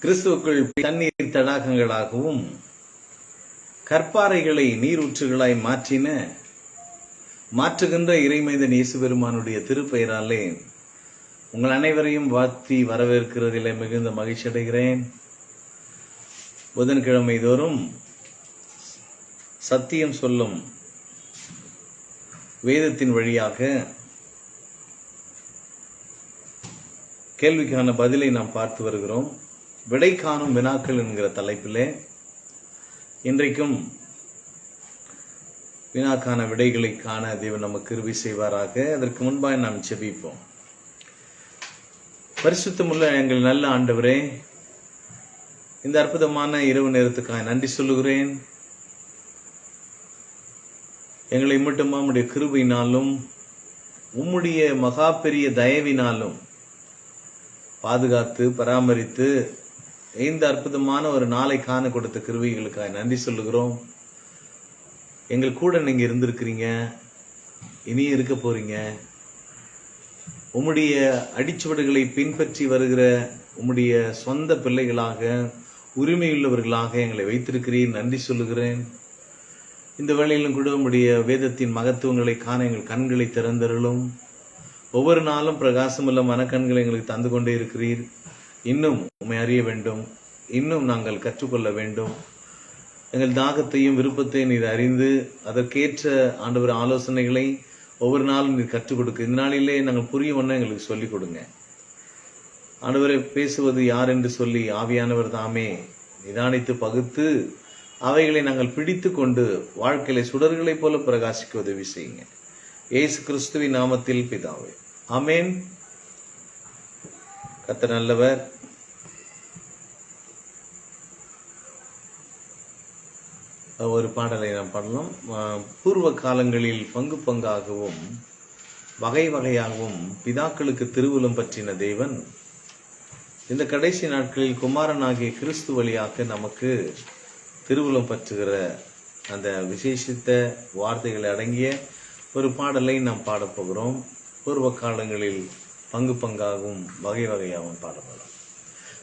கிறிஸ்துவுக்குள் தண்ணீர் தடாகங்களாகவும் கற்பாறைகளை நீரூற்றுகளாய் மாற்றின மாற்றுகின்ற இறைமைந்தன் இயேசு பெருமானுடைய திருப்பெயராலே உங்கள் அனைவரையும் வாழ்த்தி வரவேற்கிறதிலே மிகுந்த மகிழ்ச்சி அடைகிறேன். புதன்கிழமை தோறும் சத்தியம் சொல்லும் வேதத்தின் வழியாக கேள்விக்கான பதிலை நாம் பார்த்து வருகிறோம். விடை காணும் வினாக்கள் என்கிற தலைப்பிலே இன்றைக்கும் வினாக்கான விடைகளை காண தேவன் நமக்கு கிருபி செய்வாராக. அதற்கு முன்பாக நாம் செபிப்போம் பரிசுத்தமுள்ள எங்கள் நல்ல ஆண்டவரே இந்த அற்புதமான இரவு நேரத்துக்காக நன்றி சொல்லுகிறேன். எங்களை மட்டுமா உடைய கிருபினாலும் உம்முடைய மகா பெரிய தயவினாலும் பாதுகாத்து பராமரித்து இந்த அற்புதமான ஒரு நாளை காண கொடுத்த கிருவிகளுக்காக நன்றி சொல்லுகிறோம். எங்கள் கூட நீங்கள் இருந்திருக்கிறீங்க. இனியும் இருக்க போகிறீங்க உம்முடைய அடிச்சுவடுகளை பின்பற்றி வருகிற உம்முடைய சொந்த பிள்ளைகளாக உரிமையுள்ளவர்களாக எங்களை வைத்திருக்கிறீர். நன்றி சொல்லுகிறேன். இந்த வேளையிலும் கூட உம்முடைய வேதத்தின் மகத்துவங்களை காண எங்கள் கண்களை திறந்தருளும். ஒவ்வொரு நாளும் பிரகாசமுள்ள மனக்கண்களை எங்களுக்கு தந்து கொண்டே இருக்கிறீர். இன்னும் உண்மை அறிய வேண்டும். இன்னும் நாங்கள் கற்றுக்கொள்ள வேண்டும். எங்கள் தாகத்தையும் விருப்பத்தையும் நீர் அறிந்து அதற்கேற்ற ஆண்டவர் ஆலோசனைகளை ஒவ்வொரு நாளும் நீர் கற்றுக் கொடுக்க. இந்த நாளிலே நாங்கள் புரிய ஒன்றை எங்களுக்கு சொல்லிக் கொடுங்க. ஆண்டவரை பேசுவது யார் என்று சொல்லி ஆவியானவர் தாமே நிதானித்து பகுத்து அவைகளை நாங்கள் பிடித்து கொண்டு வாழ்க்கையில சுடர்களைப் போல பிரகாசிக்க உதவி செய்யுங்க. இயேசு கிறிஸ்துவின் நாமத்தில் பிதாவே. அமேன் கத்த நல்லவர். ஒரு பாடலை நாம் பாடலாம். பூர்வ காலங்களில் பங்கு பங்காகவும் வகை வகையாகவும் பிதாக்களுக்கு திருவுலம் பற்றின தேவன் இந்த கடைசி நாட்களில் குமாரனாகிய கிறிஸ்து வழியாக நமக்கு திருவுலம் பற்றுகிற அந்த விசேஷித்த வார்த்தைகள் அடங்கிய ஒரு பாடலை நாம் பாடப்போகிறோம் பூர்வ காலங்களில் பங்கு பங்காகவும் வகை வகையாகவும் பாடப்படும்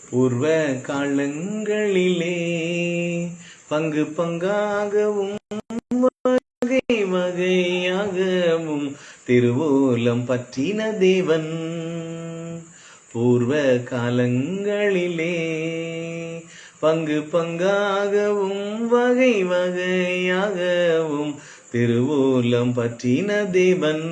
பூர்வ காலங்களிலே பங்கு பங்காகவும் வகை வகையாகவும் திருவோலம் பற்றின தேவன். பூர்வ காலங்களிலே பங்கு பங்காகவும் வகை வகையாகவும் திருவோலம் பற்றின தேவன்.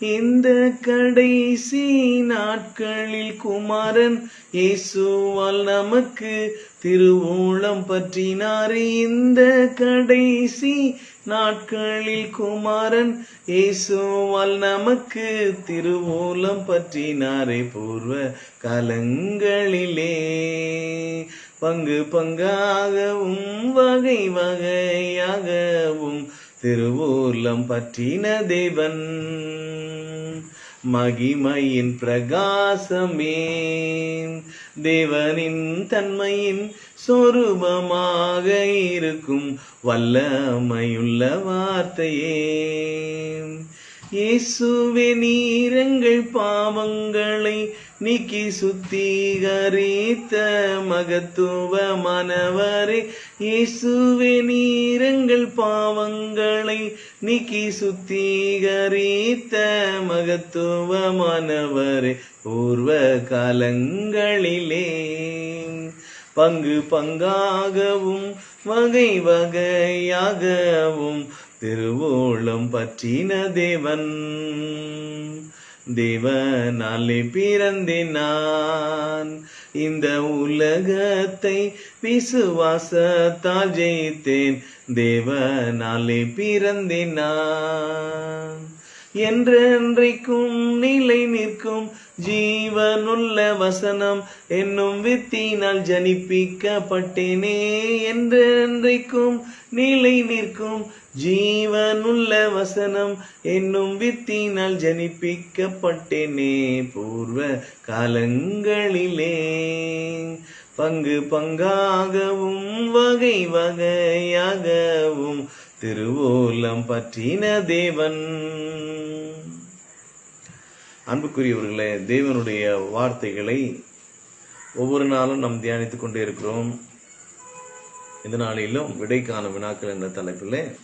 இந்த கடைசி நாட்களில் குமாரன் இயேசுவால் நமக்கு திருவோளம் பற்றினாரே. இந்த கடைசி நாட்களில் குமாரன் இயேசுவால் நமக்கு திருவோலம் பற்றினாரே. பூர்வ காலங்களிலே பங்கு பங்காகவும் வகை வகையாகவும் திருவூர்லம் பற்றின தேவன். மகிமையின் பிரகாசமே. தேவனின் தன்மையின் சொரூபமாக இருக்கும் வல்லமையுள்ள வார்த்தையே. இயேசுவே நீரங்கள் பாவங்களை நீக்கி சுத்திகரித்த மகத்துவ மனவரே இயேசுவே நீரங்கள் பாவங்களை நீக்கி சுத்திகரித்த மகத்துவ மனவரே பூர்வ காலங்களிலே. பங்கு பங்காகவும் வகை வகையாகவும் திருவோளம் பற்றின தேவன். தேவனாலே பிறந்தேன் நான் இந்த உலகத்தை விசுவாசத்தால் ஜெயித்தேன். தேவனாலே பிறந்தேன் நான் என்றென்றைக்கும் நிலை நிற்கும் ஜீவனுள்ள வசனம் என்னும் வித்தினால் ஜனிப்பிக்கப்பட்டேனே. என்றென்றைக்கும் நிலை நிற்கும் ஜீவனுள்ள வசனம் என்னும் வித்தினால் ஜனிப்பிக்கப்பட்டேனே. பூர்வ காலங்களிலே பங்கு பங்காகவும் வகை வகையாகவும் திருவோலம் பற்றின தேவன். அன்புக்குரியவர்களே தேவனுடைய வார்த்தைகளை ஒவ்வொரு நாளும் நாம் தியானித்துக் கொண்டே இருக்கிறோம். இந்த நாளிலும் விடைக்கான வினாக்கள் என்ற தலைப்பில்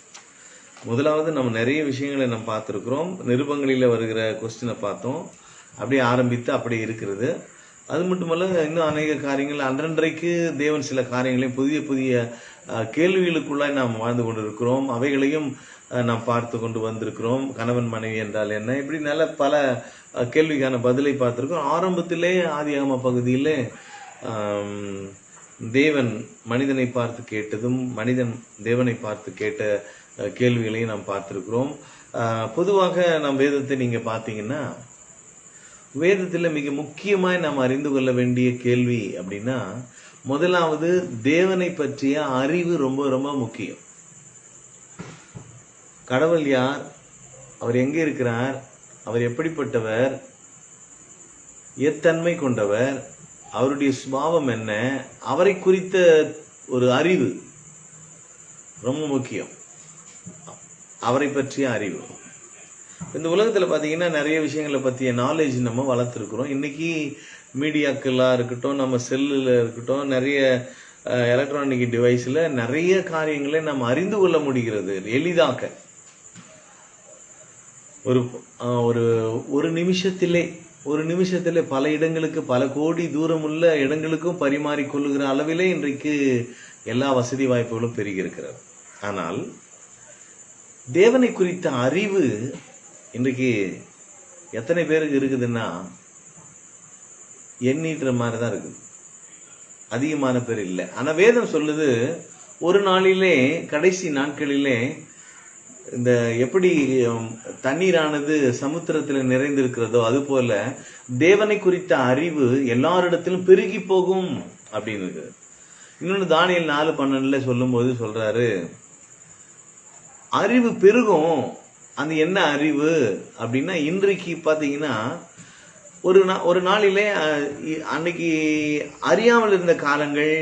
முதலாவது நம்ம நிறைய விஷயங்களை நம்ம பார்த்துருக்குறோம். நிருபங்களில் வருகிற கொஸ்டினை பார்த்தோம். அப்படியே ஆரம்பித்து அப்படியே இருக்கிறது. அது மட்டுமல்ல இன்னும் அநேக காரியங்கள் அன்றன்றைக்கு தேவன் சில காரியங்களையும் புதிய புதிய கேள்விகளுக்குள்ளாய் நாம் வாழ்ந்து கொண்டிருக்கிறோம். அவைகளையும் அஹ், நாம் பார்த்து கொண்டு வந்திருக்கிறோம். கணவன் மனைவி என்றால் என்ன? இப்படி நல்ல பல அஹ், கேள்விக்கான பதிலை பார்த்திருக்கிறோம். ஆரம்பத்திலே ஆதியாம பகுதியிலே தேவன் மனிதனை பார்த்து கேட்டதும் மனிதன் தேவனை பார்த்து கேட்ட அஹ், கேள்விகளையும் நாம் பார்த்திருக்கிறோம். பொதுவாக நம் வேதத்தை நீங்க பார்த்தீங்கன்னா வேதத்தில் மிக முக்கியமாய் நாம் அறிந்து கொள்ள வேண்டிய கேள்வி அப்படின்னா முதலாவது தேவனை பற்றிய அறிவு ரொம்ப ரொம்ப முக்கியம். கடவுள் யார்? அவர் எங்கே இருக்கிறார்? அவர் எப்படிப்பட்டவர்? எத்தன்மை கொண்டவர்? அவருடைய சுபாவம் என்ன? அவரை குறித்த ஒரு அறிவு ரொம்ப முக்கியம். அவரை பற்றிய அறிவு. இந்த உலகத்தில் பார்த்தீங்கன்னா நிறைய விஷயங்களை பற்றிய நாலேஜ் நம்ம வளர்த்துருக்குறோம். இன்னைக்கு மீடியாக்களாக இருக்கட்டும் நம்ம செல்லில் இருக்கட்டும் நிறைய எலக்ட்ரானிக் டிவைஸில் நிறைய காரியங்களை நம்ம அறிந்து கொள்ள முடிகிறது. எளிதாக்க ஒரு ஒரு ஒரு நிமிஷத்திலே ஒரு நிமிஷத்திலே பல இடங்களுக்கு பல கோடி தூரமுள்ள இடங்களுக்கும் பரிமாறிக்கொள்ளுகிற அளவிலே இன்றைக்கு எல்லா வசதி வாய்ப்புகளும் பெருகியிருக்கிறது. ஆனால் தேவனை குறித்த அறிவு இன்றைக்கு எத்தனை பேருக்கு இருக்குதுன்னா எண்ணிட்டுற மாதிரி தான் இருக்குது. அதிகமான பேர் இல்லை. ஆனால் வேதம் சொல்லுது ஒரு நாளிலே கடைசி நாட்களிலே இந்த எப்படி தண்ணீரானது சமுத்திரத்தில் நிறைந்திருக்கிறதோ அது போல தேவனை குறித்த அறிவு எல்லாரிடத்திலும் பெருகி போகும் அப்படின்னு இன்னொன்று தானியல் நாலு பன்னெண்டுல சொல்லும்போது சொல்றாரு அறிவு பெருகும். அந்த என்ன அறிவு? அப்படின்னா இன்றைக்கு பார்த்தீங்கன்னா ஒரு நா ஒரு நாளிலே அன்னைக்கு அறியாமல் இருந்த காலங்கள்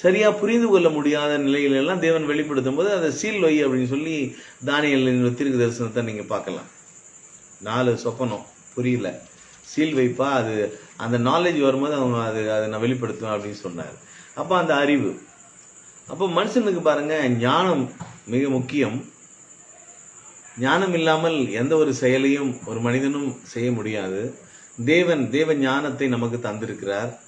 சரியாக புரிந்து கொள்ள முடியாத நிலையிலெல்லாம் தேவன் வெளிப்படுத்தும் போது அதை சீல் வை அப்படின்னு சொல்லி தானியலின் திருக்கு தரிசனத்தை நீங்கள் பார்க்கலாம். நாலு சொப்பனம். புரியல. சீல் வைப்பா? அது அந்த நாலேஜ் வரும்போது அவங்க அது அதை நான் வெளிப்படுத்துவேன் அப்படின்னு சொன்னார். அப்போ அந்த அறிவு. அப்போ மனுஷனுக்கு பாருங்கள் ஞானம் மிக முக்கியம். ஞானம் இல்லாமல் எந்த ஒரு செயலையும் ஒரு மனிதனும் செய்ய முடியாது. தேவன் தேவ ஞானத்தை நமக்கு தந்திருக்கிறார்.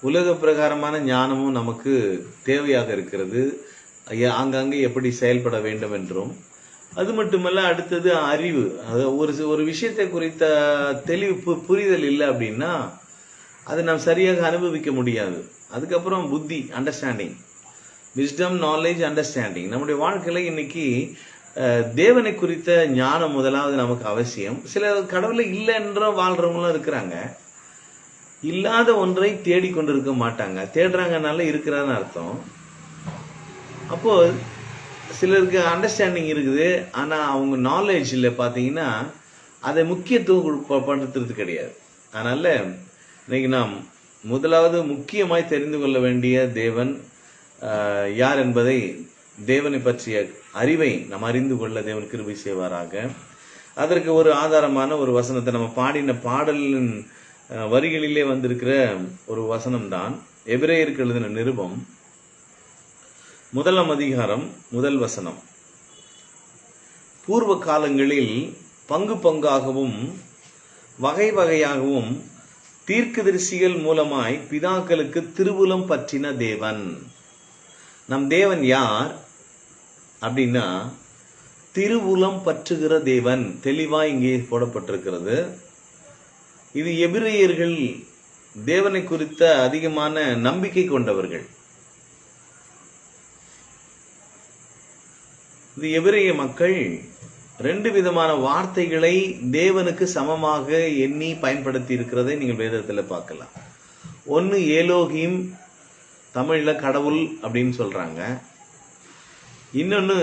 உலக பிரகாரமான ஞானமும் நமக்கு தேவையாக இருக்கிறது. ஐயா, ஆங்காங்கே எப்படி செயல்பட வேண்டும் என்றும். அது மட்டுமல்ல அடுத்தது அறிவு. அது ஒரு ஒரு விஷயத்தை குறித்த தெளிவு பு- புரிதல் இல்லை அப்படின்னா அதை நாம் சரியாக அனுபவிக்க முடியாது. அதுக்கப்புறம் புத்தி அண்டர்ஸ்டாண்டிங் விஸ்டம் நாலேஜ் அண்டர்ஸ்டாண்டிங் நம்முடைய வாழ்க்கையில் இன்னைக்கு தேவனை குறித்த ஞானம் முதலாவது நமக்கு அவசியம். சில கடவுளை இல்லைன்ற வாழ்றவங்களும் இருக்கிறாங்க. இல்லாத ஒன்றை தேடிக்கொண்டிருக்க மாட்டாங்க. தேடுறாங்கனால இருக்கிறான்னு அர்த்தம். அப்போ சிலருக்கு அண்டர்ஸ்டாண்டிங் இருக்குது. ஆனால் அவங்க நாலேஜில் பார்த்தீங்கன்னா அதை முக்கியத்துவம் கொடு- படுத்துறது கிடையாது. அதனால் இன்னைக்கு நாம் முதலாவது முக்கியமாய் தெரிந்து கொள்ள வேண்டிய தேவன் யார் என்பதை தேவனை பற்றிய அறிவை நாம் அறிந்து கொள்ள தேவன் கிருபை செய்வாராக. அதற்கு ஒரு ஆதாரமான ஒரு வசனத்தை நம்ம பாடின பாடலின் வரிகளிலே வந்திருக்கிற ஒரு வசனம் தான் எபிரேயருக்கு எழுதின நிருபம் முதலாம் அதிகாரம் முதல் வசனம். பூர்வ காலங்களில் பங்கு பங்காகவும் வகை வகையாகவும் தீர்க்கதரிசிகள் மூலமாய் பிதாக்களுக்கு திருவுலம் பற்றின தேவன். நம் தேவன் யார்? அப்படின்னா திருவுலம் பற்றுகிற தேவன் தெளிவா இங்கே போடப்பட்டிருக்கிறது. இது எபிரேயர்கள் தேவனை குறித்த அதிகமான நம்பிக்கை கொண்டவர்கள். இது எபிரேய மக்கள் ரெண்டு விதமான வார்த்தைகளை தேவனுக்கு சமமாக எண்ணி பயன்படுத்தி இருக்கிறதை நீங்கள் வேதத்தில் பார்க்கலாம். ஒன்று ஏலோகிம் தமிழ்ல கடவுள் அப்படின்னு சொல்றாங்க. இன்னொன்று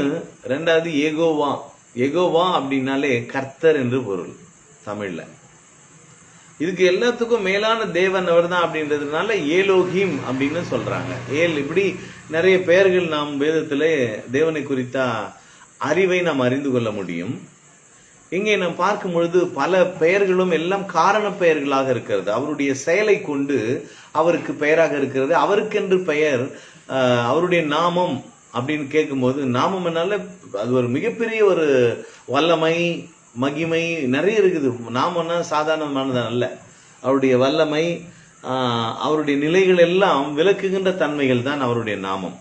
ரெண்டாவது ஏகோவா. எகோவா அப்படின்னாலே கர்த்தர் என்று பொருள் தமிழில். இதுக்கு எல்லாத்துக்கும் மேலான தேவன் அவர் தான் அப்படின்றதுனால ஏலோகிம் அப்படின்னு சொல்றாங்க. ஏல் இப்படி நிறைய பெயர்கள் நாம் வேதத்தில் தேவனை குறித்த அறிவை நாம் அறிந்து கொள்ள முடியும். இங்கே நாம் பார்க்கும் பொழுது பல பெயர்களும் எல்லாம் காரண பெயர்களாக இருக்கிறது. அவருடைய செயலை கொண்டு அவருக்கு பெயராக இருக்கிறது. அவருக்கென்று பெயர் அவருடைய நாமம் அப்படின்னு கேட்கும்போது நாமம் என்னால அது ஒரு மிகப்பெரிய ஒரு வல்லமை மகிமை நிறைய இருக்குது. நாமம்னா சாதாரணமானதான் அல்ல. அவருடைய வல்லமை ஆஹ், அவருடைய நிலைகள் எல்லாம் விளக்குகின்ற தன்மைகள் தான் அவருடைய நாமம்.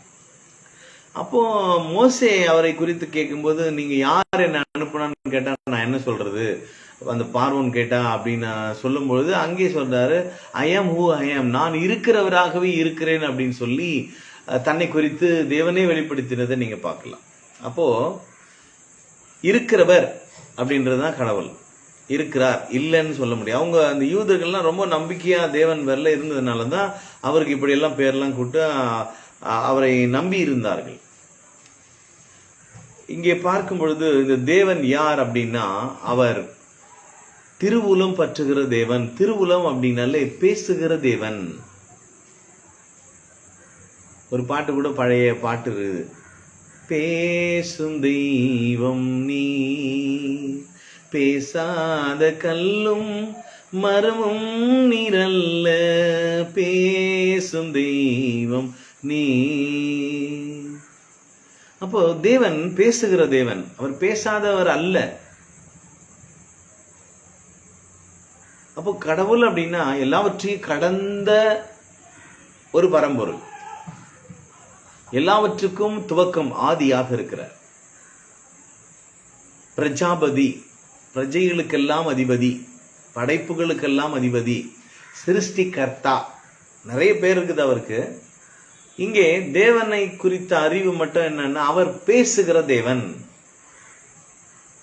அப்போ மோசே அவரை குறித்து கேட்கும்போது நீங்க யார் என்ன அனுப்புனான்னு கேட்டா நான் என்ன சொல்றது? அந்த பார்வன் கேட்டா? அப்படின்னு சொல்லும் சொல்லும்பொழுது அங்கே சொல்றாரு ஐஎம் ஹூ ஐஎம் நான் இருக்கிறவராகவே இருக்கிறேன் அப்படின்னு சொல்லி தன்னை குறித்து தேவனே வெளிப்படுத்தினதை நீங்க பார்க்கலாம். அப்போ இருக்கிறவர் அப்படின்றதுதான் கடவுள். இருக்கிறார் இல்லைன்னு சொல்ல முடியும். அவங்க அந்த யூதர்கள்லாம் ரொம்ப நம்பிக்கையா தேவன் வரல இருந்ததுனால தான் அவருக்கு இப்படி எல்லாம் பேர்லாம் கூட்டு அவரை நம்பி இருந்தார்கள். இங்கே பார்க்கும் பொழுது இந்த தேவன் யார் அப்படின்னா அவர் திருவுலம் பற்றுகிற தேவன் திருவுலம் அப்படின்னாலே பேசுகிற தேவன். ஒரு பாட்டு கூட பழைய பாட்டு இருக்குது. பேசும் தெய்வம் நீ பேசாத கல்லும் மரமும் நிரல்ல பேசும் தெய்வம் நீ. அப்போ தேவன் பேசுகிற தேவன் அவர் பேசாதவர் அல்ல. அப்போ கடவுள் அப்படின்னா எல்லாவற்றையும் கடந்த ஒரு பரம்பொருள். எல்லாவற்றுக்கும் துவக்கம் ஆதியாக இருக்கிறார். பிரஜாபதி பிரஜைகளுக்கெல்லாம் அதிபதி படைப்புகளுக்கெல்லாம் அதிபதி சிருஷ்டிகர்த்தா நிறைய பேர் இருக்குது அவருக்கு. இங்கே தேவனை குறித்த அறிவு மட்டும் என்னன்னா அவர் பேசுகிற தேவன்.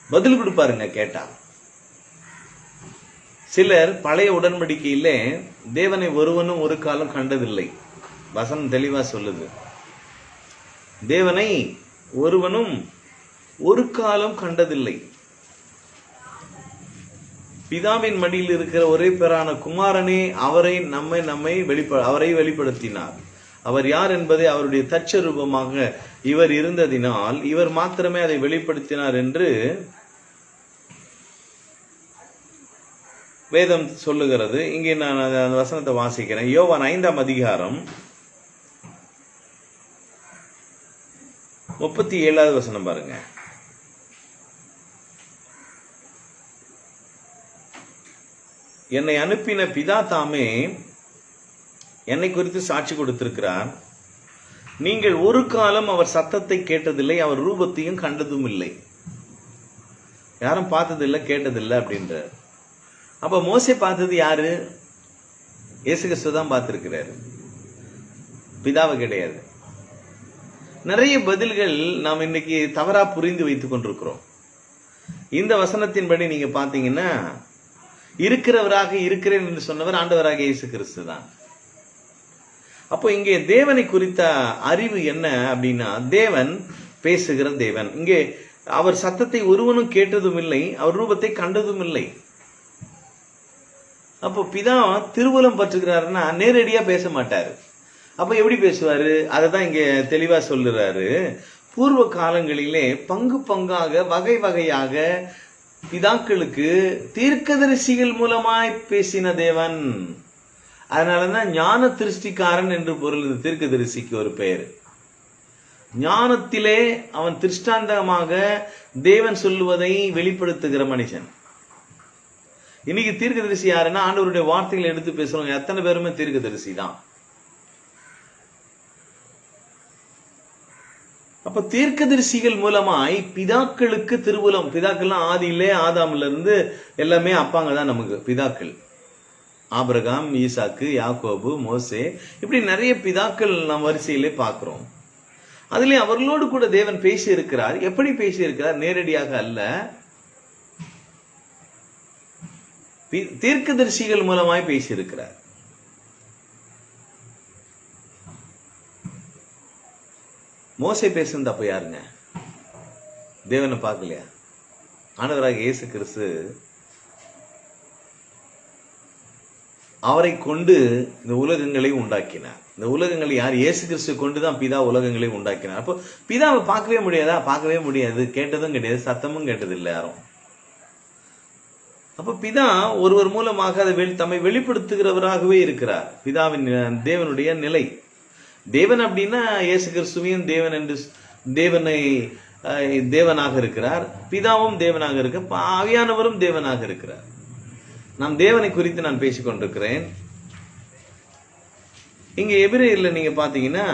பதில் கொடுப்பாருங்க கேட்டா. சிலர் பழைய உடன்படிக்கையிலே தேவனை ஒருவனும் ஒரு காலம் கண்டதில்லை. வசனம் தெளிவா சொல்லுது. தேவனை ஒருவனும் ஒரு காலம் கண்டதில்லை. பிதாவின் மடியில் இருக்கிற ஒரே பேரான குமாரனே அவரை நம்மை நம்மை வெளிப்ப அவரை வெளிப்படுத்தினார். அவர் யார் என்பதை அவருடைய தச்சரூபமாக இவர் இருந்ததினால் இவர் மாத்திரமே அதை வெளிப்படுத்தினார் என்று வேதம் சொல்லுகிறது. இங்கே நான் அந்த அந்த வசனத்தை வாசிக்கிறேன். யோவான் ஐந்தாம் அதிகாரம் முப்பத்தி ஏழாவது வசனம் பாருங்க. என்னை அனுப்பின பிதா தாமே என்னை குறித்து சாட்சி கொடுத்திருக்கிறார். நீங்கள் ஒரு காலம் அவர் சத்தத்தை கேட்டதில்லை அவர் ரூபத்தையும் கண்டதும் இல்லை யாரும் பார்த்ததில்லை கேட்டதில்லை அப்படின்றார். அப்ப மோசை பார்த்தது யாரு? இயேசு கிறிஸ்து தான் பார்த்திருக்கிறாரு. பிதாவை கிடையாது. நிறைய பதில்கள் நாம் இன்னைக்கு தவறா புரிந்து வைத்துக் கொண்டிருக்கிறோம். இந்த வசனத்தின்படி நீங்க பாத்தீங்கன்னா இருக்கிறவராக இருக்கிறேன் என்று சொன்னவர் ஆண்டவராக இயேசு கிறிஸ்து தான். அப்போ இங்கே தேவனை குறித்த அறிவு என்ன அப்படின்னா தேவன் பேசுகிற தேவன். இங்கே அவர் சத்தத்தை ஒருவனும் கேட்டதும் இல்லை அவர் ரூபத்தை கண்டதும் இல்லை அப்போ பிதா திருவுலம் பற்றுகிறாருன்னா நேரடியா பேச மாட்டாரு. அப்ப எப்படி பேசுவாரு? அதை தான் இங்க தெளிவா சொல்லுறாரு. பூர்வ காலங்களிலே பங்கு பங்காக வகை வகையாக பிதாக்களுக்கு தீர்க்கதரிசிகள் மூலமாய் பேசின தேவன். அதனாலதான் ஞான திருஷ்டிக்காரன் என்று பொருள் இந்த தீர்க்கதரிசிக்கு ஒரு பெயர். ஞானத்திலே அவன் திருஷ்டாந்தமாக தேவன் சொல்லுவதை வெளிப்படுத்துகிற மனுஷன் இன்னைக்கு தீர்க்கதரிசி யாருன்னா ஆண்டவருடைய வார்த்தைகளை எடுத்து பேசுறவங்க எத்தனை பேருமே தீர்க்கதரிசி தான் அப்ப தீர்க்கதரிசிகள் மூலமாய் பிதாக்களுக்கு திருவுலம் பிதாக்கள்லாம் ஆதியிலே ஆதாம்ல இருந்து எல்லாமே அப்பாங்க தான் நமக்கு பிதாக்கள். ஆபிரகாம் ஈசாக்கு யாக்கோபு மோசே இப்படி நிறைய பிதாக்கள் நாம் வரிசையிலே பார்க்கிறோம். அதிலே அவர்களோடு கூட தேவன் பேசி இருக்கிறார் எப்படி பேசி இருக்கிறார் நேரடியாக அல்ல. தீர்க்கதரிசிகள் மூலமாய் பேசியிருக்கிறார். மோசை பேசுனது அப்போ யாருங்க? தேவனை பார்க்கலையா? ஆண்டவராக இயேசு கிறிஸ்து அவரை கொண்டு இந்த உலகங்களை உண்டாக்கினார். இந்த உலகங்களை யார்? இயேசு கிறிஸ்து கொண்டு தான் பிதா உலகங்களை உண்டாக்கினார். அப்போ பிதாவை பார்க்கவே முடியாதா? பார்க்கவே முடியாது. கேட்டதும் கிடையாது. சத்தமும் கேட்டது இல்லை யாரும். அப்போ பிதா ஒருவர் மூலமாக அதை வெளி- தம்மை வெளிப்படுத்துகிறவராகவே இருக்கிறார். பிதாவின் தேவனுடைய நிலை. தேவன் அப்படின்னா இயேசு கிறிஸ்துவையும் தேவன் என்று தேவனை தேவனாக இருக்கிறார். பிதாவும் தேவனாக இருக்க ப- ஆவியானவரும் தேவனாக இருக்கிறார். நாம் தேவனை குறித்து நான் பேசிக்கொண்டிருக்கிறேன். இங்கே இங்க எபிரேயர்ல நீங்க பாத்தீங்கன்னா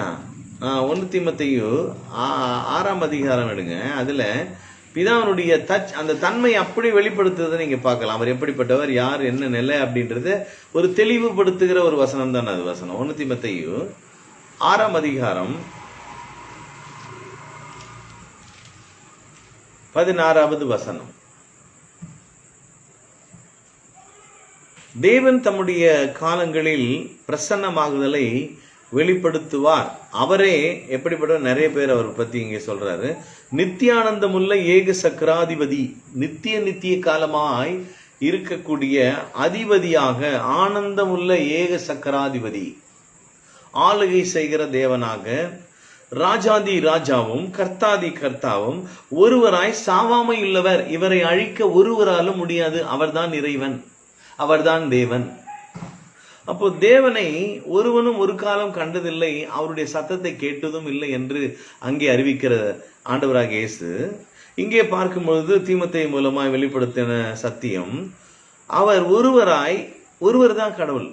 ஒன்னு தீமத்தையு ஆறாம் அதிகாரம் எடுங்க. அதுல பிதாவினுடைய தச் அந்த தன்மை அப்படி வெளிப்படுத்துறதை நீங்க பார்க்கலாம். அவர் எப்படிப்பட்டவர் யார் என்ன நிலை அப்படின்றத ஒரு தெளிவுபடுத்துகிற ஒரு வசனம் தான் அது வசனம். ஒன்று தீமத்தையு ஆறாம் அதிகாரம் பதினாறாவது வசனம். தேவன் தம்முடைய காலங்களில் பிரசன்னமாகுதலை வெளிப்படுத்துவார். அவரே எப்படிப்பட்ட நிறைய பேர் அவர் பத்தி இங்கே சொல்றாரு. நித்தியானந்தமுள்ள ஏக சக்கராதிபதி நித்திய நித்திய காலமாய் இருக்கக்கூடிய அதிபதியாக ஆனந்தமுள்ள ஏக சக்கராதிபதி. ஆளுகை செய்கிற தேவனாக ராஜாதி ராஜாவும் கர்த்தாதி கர்த்தாவும் ஒருவராய் சாவாமை உள்ளவர். இவரை அழிக்க ஒருவராலும் முடியாது. அவர்தான் இறைவன். அவர்தான் தேவன். அப்போ தேவனை ஒருவனும் ஒரு காலம் கண்டதில்லை. அவருடைய சத்தத்தை கேட்டதும் இல்லை என்று அங்கே அறிவிக்கிற ஆண்டவராக இயேசு இங்கே பார்க்கும் பொழுது தீமத்தை மூலமாய் வெளிப்படுத்தின சத்தியம் அவர் ஒருவராய் ஒருவர் தான் கடவுள்.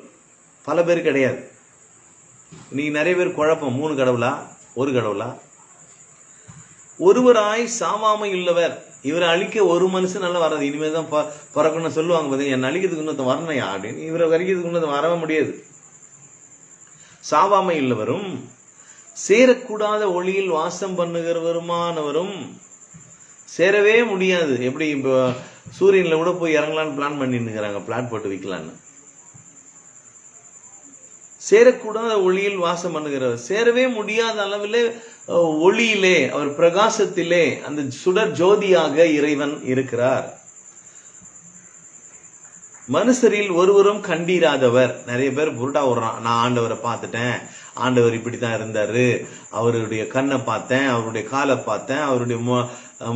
பல பேர் கிடையாது. இன்னைக்கு நிறைய பேர் குழப்பம் மூணு கடவுளா ஒரு கடவுளா? ஒருவராய் சாவாமை உள்ளவர். இவரை அழிக்க ஒரு மனுஷனால வராது. இனிமேல் தான் பிறக்கணும்னு சொல்லுவாங்க பார்த்தீங்க என்னை அழிக்கிறதுக்கு இன்னொருத்தன் வரணையா அப்படின்னு. இவரை வரைக்கிறதுக்கு வரவே முடியாது. சாவாமை உள்ளவரும் சேரக்கூடாத ஒளியில் வாசம் பண்ணுகிறவருமானவரும் சேரவே முடியாது. எப்படி இப்போ சூரியன்ல கூட போய் இறங்கலான்னு பிளான் பண்ணிருக்கிறாங்க பிளாட் போட்டு விற்கலான்னு சேரக்கூடாத ஒளியில் வாசம் பண்ணுகிறவர். சேரவே முடியாத அளவிலே ஒளியிலே அவர் பிரகாசத்திலே அந்த சுடர் ஜோதியாக இறைவன் இருக்கிறார். மனுஷரில் ஒருவரும் கண்டீராதவர். நிறைய பேர் புருட்டா விடுறான் நான் ஆண்டவரை பார்த்துட்டேன். ஆண்டவர் இப்படித்தான் இருந்தாரு. அவருடைய கண்ணை பார்த்தேன். அவருடைய காலை பார்த்தேன். அவருடைய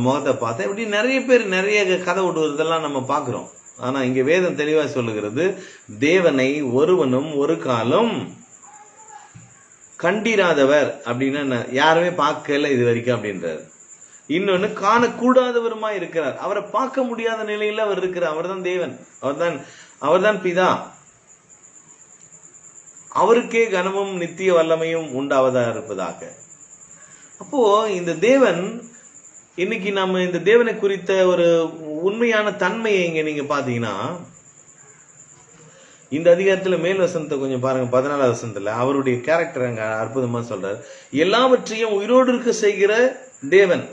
முகத்தை பார்த்தேன். இப்படி நிறைய பேர் நிறைய கதை விடுவதெல்லாம் நம்ம பார்க்குறோம். ஆனா இங்க வேதம் தெளிவா சொல்லுகிறது தேவனை ஒருவனும் ஒரு காலம் கண்டிராதவர் அப்படின்னா யாருமே பார்க்கல இது வரைக்கும் அப்படின்றார். இன்னொன்னு காணக்கூடாதவருமா இருக்கிறார். அவரை பார்க்க முடியாத நிலையில அவர் இருக்கிறார். அவர்தான் தேவன். அவர்தான் அவர்தான் பிதா. அவருக்கே கனமும் நித்திய வல்லமையும் உண்டாவதாக இருப்பதாக. அப்போ இந்த தேவன் இன்னைக்கு நம்ம இந்த தேவனை குறித்த ஒரு உண்மையான தன்மையை இங்க நீங்க பாத்தீங்கன்னா இந்த அதிகாரத்துல மேல் வசனத்தை கொஞ்சம் பாருங்க பதினாலாவது வசனத்துல. அவருடைய கேரக்டர் அங்க அற்புதமா சொல்றாரு. எல்லாவற்றையும் உயிரோடு இருக்க செய்கிற தேவன்.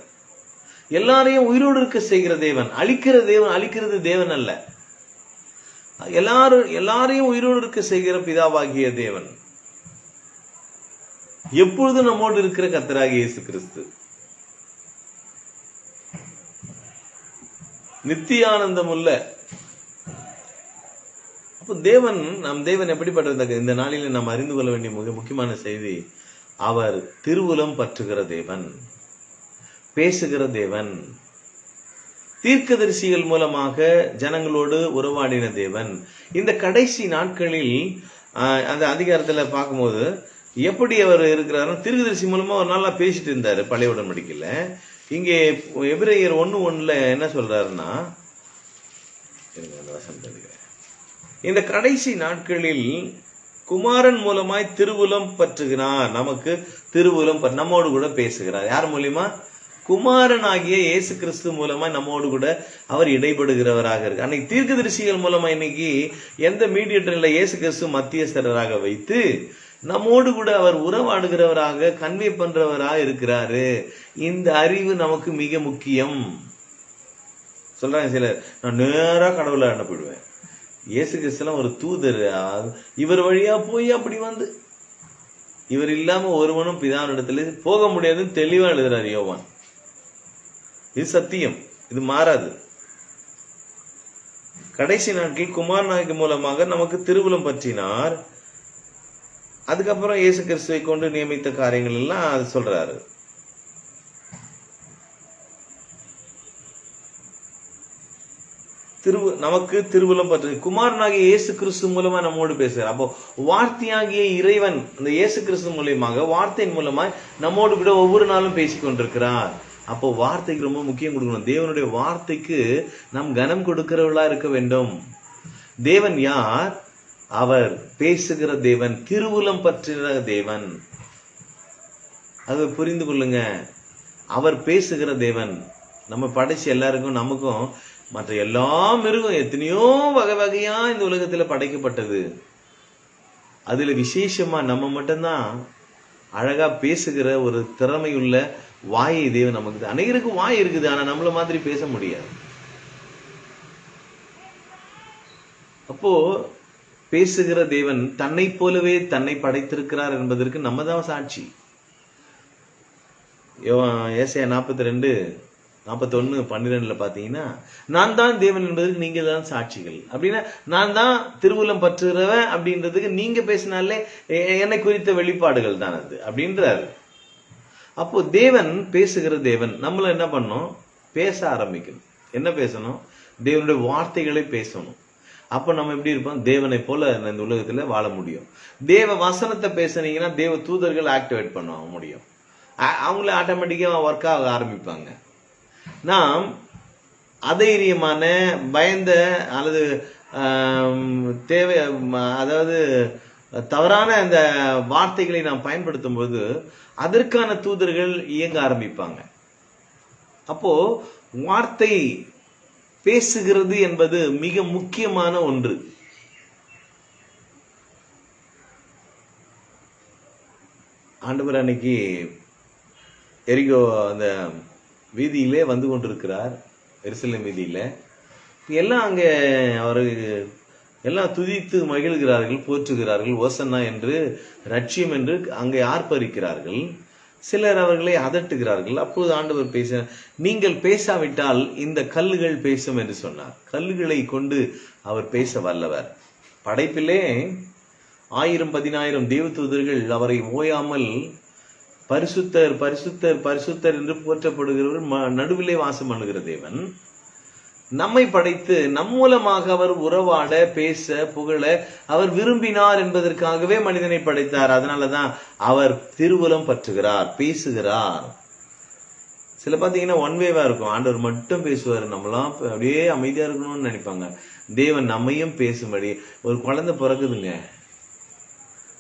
எல்லாரையும் உயிரோடு இருக்க செய்கிற தேவன். அழிக்கிற தேவன் அழிக்கிறது தேவன் அல்ல. எல்லாரும் எல்லாரையும் உயிரோடு இருக்க செய்கிற பிதாவாகிய தேவன். எப்பொழுதும் நம்மோடு இருக்கிற கத்தராகிய இயேசு கிறிஸ்து. நித்தியானந்தம் உள்ள அப்போ தேவன் நம் தேவன் எப்படிப்பட்டது இந்த நாளில் நாம் அறிந்து கொள்ள வேண்டிய மிக முக்கியமான செய்தி அவர் திருவுலம் பற்றுகிற தேவன் பேசுகிற தேவன் தீர்க்கதரிசிகள் மூலமாக ஜனங்களோடு உறவாடின தேவன். இந்த கடைசி நாட்களில் அந்த அதிகாரத்துல பார்க்கும்போது எப்படி அவர் இருக்கிறாருன்னா தீர்க்கதரிசி மூலமா ஒரு நாளா பேசிட்டு இருந்தாரு பழைய உடன்படிக்கையில். இங்கே எபிரேயர் ஒன்று ஒன்றில் என்ன சொல்கிறாருன்னா இருங்க, அந்த இந்த கடைசி நாட்களில் குமாரன் மூலமாய் திருவுலம் பற்றுகிறார். நமக்கு திருவுலம் நம்மோடு கூட பேசுகிறார். யார் மூலியமா? குமாரன் ஆகிய இயேசு கிறிஸ்து மூலமா நம்மோடு கூட அவர் இடைபடுகிறவராக இருக்கு அன்னைக்கு தீர்க்கதரிசிகள் மூலமா இன்னைக்கு எந்த மீடியேட்டர் இயேசு கிறிஸ்து மத்தியஸ்தராக வைத்து நம்மோடு கூட அவர் உறவாடுகிறவராக கன்வே பண்றவராக இருக்கிறாரு. இந்த அறிவு நமக்கு மிக முக்கியம். சொல்றாங்க சிலர் நான் நேரா கடவுளை அனுப்பிடுவேன் இயேசு கிறிஸ்தலாம் ஒரு தூதர் இவர் வழியா போய் அப்படி வந்து இவர் இல்லாம ஒருவனும் பிதாவினிடத்துல போக முடியாதுன்னு தெளிவா எழுதுறாரு யோவான். இது சத்தியம் இது மாறாது. கடைசி நாட்களில் குமார் நாயக்கு மூலமாக நமக்கு திருவுளம் பற்றினார். அதுக்கப்புறம் இயேசு கிறிஸ்துவை கொண்டு நியமித்த காரியங்கள் எல்லாம் அது சொல்றாரு. திரு நமக்கு திருவுலம் பற்றி குமாரனாகிய இயேசு கிறிஸ்து மூலமா நம்மோடு பேசுகிறார். அப்போ வார்த்தையாகிய இறைவன் இந்த இயேசு கிறிஸ்து மூலியமாக வார்த்தையின் மூலமாய் நம்மோடு கூட ஒவ்வொரு நாளும் பேசி கொண்டிருக்கிறார் அப்போ வார்த்தைக்கு ரொம்ப முக்கியம் கொடுக்கணும். தேவனுடைய வார்த்தைக்கு நாம் கனம் கொடுக்கிறவர்களா இருக்க வேண்டும். தேவன் யார்? அவர் பேசுகிற தேவன் திருவுலம் பற்றுகிற தேவன். அதை புரிந்து கொள்ளுங்க. அவர் பேசுகிற தேவன். நம்ம படைச்ச எல்லாருக்கும் நமக்கும் மற்ற எல்லா மிருகம் எத்தனையோ வகை வகையா இந்த உலகத்துல படைக்கப்பட்டது. அதுல விசேஷமா நம்ம மட்டும்தான் அழகா பேசுகிற ஒரு திறமையுள்ள வாயை தேவன் நமக்கு அநேகருக்கு வாய் இருக்குது ஆனா நம்மள மாதிரி பேச முடியாது. அப்போ பேசுகிற தேவன் தன்னை போலவே தன்னை படைத்திருக்கிறார் என்பதற்கு நம்ம தான் சாட்சி ஏசையா நாற்பத்தி ரெண்டு நாற்பத்தொன்னு பன்னிரெண்டுல பார்த்தீங்கன்னா நான் தான் தேவன் என்பதற்கு நீங்கள் தான் சாட்சிகள். அப்படின்னா நான் தான் திருவுலம் பற்றுகிறவன் அப்படின்றதுக்கு நீங்கள் பேசினாலே என்னை குறித்த வெளிப்பாடுகள் தான் அது அப்படின்றாரு. அப்போ தேவன் பேசுகிற தேவன் நம்மள என்ன பண்ணோம்? பேச ஆரம்பிக்கணும். என்ன பேசணும்? தேவனுடைய வார்த்தைகளை பேசணும். அப்போ நம்ம எப்படி இருப்போம்? தேவனை போல இந்த உலகத்தில் வாழ முடியும். தேவ வசனத்தை பேசுனீங்கன்னா தேவ தூதர்கள் ஆக்டிவேட் பண்ண முடியும். அவங்கள ஆட்டோமேட்டிக்காக ஒர்க் ஆக ஆரம்பிப்பாங்க. நாம் அதைரியமான பயந்த அல்லது தேவை அதாவது தவறான அந்த வார்த்தைகளை நாம் பயன்படுத்தும் போது அதற்கான தூதர்கள் இயங்க ஆரம்பிப்பாங்க. அப்போ வார்த்தை பேசுகிறது என்பது மிக முக்கியமான ஒன்று. ஆண்டவர் அன்னைக்கு எரிகோ அந்த வீதியிலே வந்து கொண்டிருக்கிறார் எருசலேம் வீதியில். எல்லாம் அங்கே அவர் எல்லாம் துதித்து மகிழ்கிறார்கள் போற்றுகிறார்கள் ஓசன்னா என்று ரட்சியம் என்று அங்கே ஆர்ப்பரிக்கிறார்கள். சிலர் அவர்களை அதட்டுகிறார்கள். அப்போது ஆண்டவர் பேச நீங்கள் பேசாவிட்டால் இந்த கல்லுகள் பேசும் என்று சொன்னார். கல்லுகளை கொண்டு அவர் பேச வல்லவர். படைப்பிலே ஆயிரம் பதினாயிரம் தேவதூதர்கள் அவரை ஓயாமல் பரிசுத்தர் பரிசுத்தர் பரிசுத்தர் என்று போற்றப்படுகிறவர் ம- நடுவிலே வாசம் பண்ணுகிற தேவன். நம்மை படைத்து நம் மூலமாக அவர் உறவாட பேச புகழ அவர் விரும்பினார் என்பதற்காகவே மனிதனை படைத்தார். அதனாலதான் அவர் திருவுலம் பற்றுகிறார் பேசுகிறார். சில பாத்தீங்கன்னா ஒன் வேவா இருக்கும். ஆண்டவர் மட்டும் பேசுவார். நம்மளாம் அப்படியே அமைதியா இருக்கணும்னு நினைப்பாங்க. தேவன் நம்மையும் பேசும்படி. ஒரு குழந்தை பிறகுதுங்க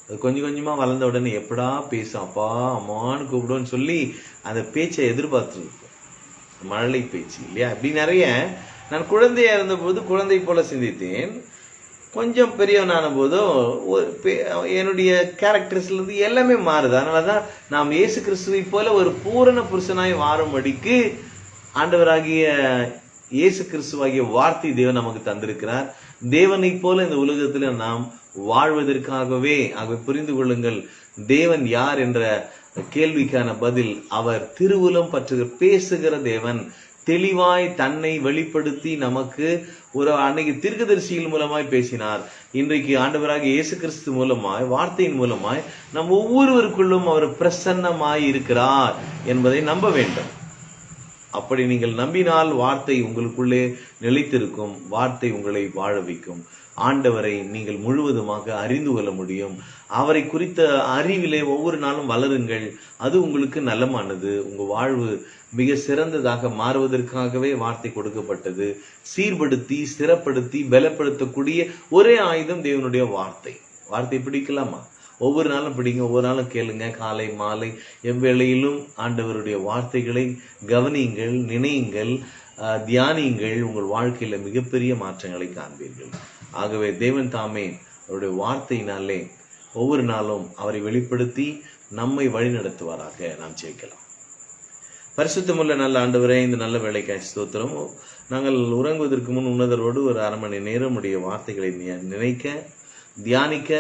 அது கொஞ்சம் கொஞ்சமா வளர்ந்த உடனே எப்படா பேசும்? அப்பா அம்மான்னு கூப்பிடும்னு சொல்லி அந்த பேச்சை எதிர்பார்த்துருக்கும் மழலை பேச்சு இல்லையா? அப்படி நிறைய நான் குழந்தையா இருந்தபோது குழந்தை போல சிந்தித்தேன். கொஞ்சம் பெரியவனான போதும் ஒரு என்னுடைய கேரக்டர்ஸ்ல இருந்து எல்லாமே மாறுது. அதனாலதான் நாம் இயேசு கிறிஸ்துவை போல ஒரு பூரண புருஷனாய் வாரும்படிக்கு ஆண்டவராகிய இயேசு கிறிஸ்துவாகிய வார்த்தை தேவன் நமக்கு தந்திருக்கிறார். தேவனைப் போல இந்த உலகத்துல நாம் வாழ்வதற்காகவே ஆகவே புரிந்து கொள்ளுங்கள் தேவன் யார் என்ற கேள்விக்கான பதில் அவர் திருவுலம் பற்றுகிற பேசுகிற தேவன். தெளிவாய் தன்னை வெளிப்படுத்தி நமக்கு ஒரு அன்னைக்கு தீர்க்கதரிசிகள் மூலமாய் பேசினார். இன்றைக்கு ஆண்டவராக இயேசு கிறிஸ்து மூலமாய் வார்த்தையின் மூலமாய் நம் ஒவ்வொருவருக்குள்ளும் அவர் பிரசன்னமாய் இருக்கிறார் என்பதை நம்ப வேண்டும். அப்படி நீங்கள் நம்பினால் வார்த்தை உங்களுக்குள்ளே நிலைத்திருக்கும் வார்த்தை உங்களை வாழ வைக்கும். ஆண்டவரை நீங்கள் முழுவதுமாக அறிந்து கொள்ள முடியும். அவரை குறித்த அறிவிலே ஒவ்வொரு நாளும் வளருங்கள். அது உங்களுக்கு நலமானது. உங்க வாழ்வு மிக சிறந்ததாக மாறுவதற்காகவே வார்த்தை கொடுக்கப்பட்டது. சீர்படுத்தி சிறப்படுத்தி பலப்படுத்தக்கூடிய ஒரே ஆயுதம் தேவனுடைய வார்த்தை. வார்த்தை பிடிக்கலாமா? ஒவ்வொரு நாளும் பிடிங்க. ஒவ்வொரு நாளும் கேளுங்க. காலை மாலை எவ்வேளையிலும் ஆண்டவருடைய வார்த்தைகளை கவனியுங்கள் நினையுங்கள் தியானியுங்கள். உங்கள் வாழ்க்கையில மிகப்பெரிய மாற்றங்களை காண்பீர்கள். ஆகவே தேவன் தாமே அவருடைய வார்த்தையினாலே ஒவ்வொரு நாளும் அவரை வெளிப்படுத்தி நம்மை வழிநடத்துவாராக நாம் ஜெயிக்கலாம் பரிசுத்தமுள்ள நல்ல ஆண்டவரே இந்த நல்ல வேலைக்காய் ஸ்தோத்திரம். நாங்கள் உறங்குவதற்கு முன் உன்னதரோடு ஒரு அரை மணி நேரம் உடைய வார்த்தைகளை நினைக்க தியானிக்க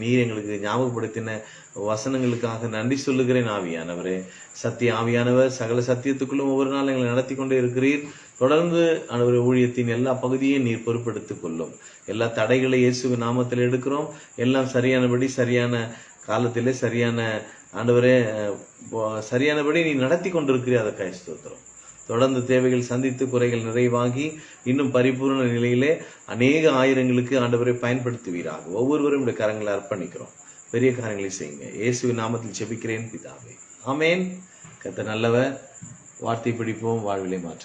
நீர் எங்களுக்கு ஞாபகப்படுத்தின வசனங்களுக்காக நன்றி சொல்லுகிறேன் ஆவியானவரே. சத்திய ஆவியானவர் சகல சத்தியத்துக்குள்ளும் ஒவ்வொரு நாள் எங்களை நடத்தி கொண்டே இருக்கிறீர். தொடர்ந்து ஆண்டவரே ஊழியத்தின் எல்லா பகுதியையும் நீர் பொறுப்பெடுத்துக் கொள்ளும். எல்லா தடைகளை இயேசு நாமத்தில் எடுக்கிறோம். எல்லாம் சரியானபடி சரியான காலத்திலே சரியான ஆண்டவரே சரியானபடி நீ நடத்தி கொண்டிருக்கிறீர் அதை கைஸ்தோத்திரம் தொடர்ந்து தேவைகள் சந்தித்து குறைகள் நிறைவாகி இன்னும் பரிபூர்ண நிலையிலே அநேக ஆயிரங்களுக்கு ஆண்டவரை பயன்படுத்துவீராக. ஒவ்வொருவரும் இந்த கரங்களை அர்ப்பணிக்கிறோம். பெரிய காரியங்களை செய்யுங்க. இயேசுவின் நாமத்தில் செபிக்கிறேன் பிதாவே. ஆமேன். கத்த நல்லவர். வார்த்தை பிடிப்போம் வாழ்விலை மாற்ற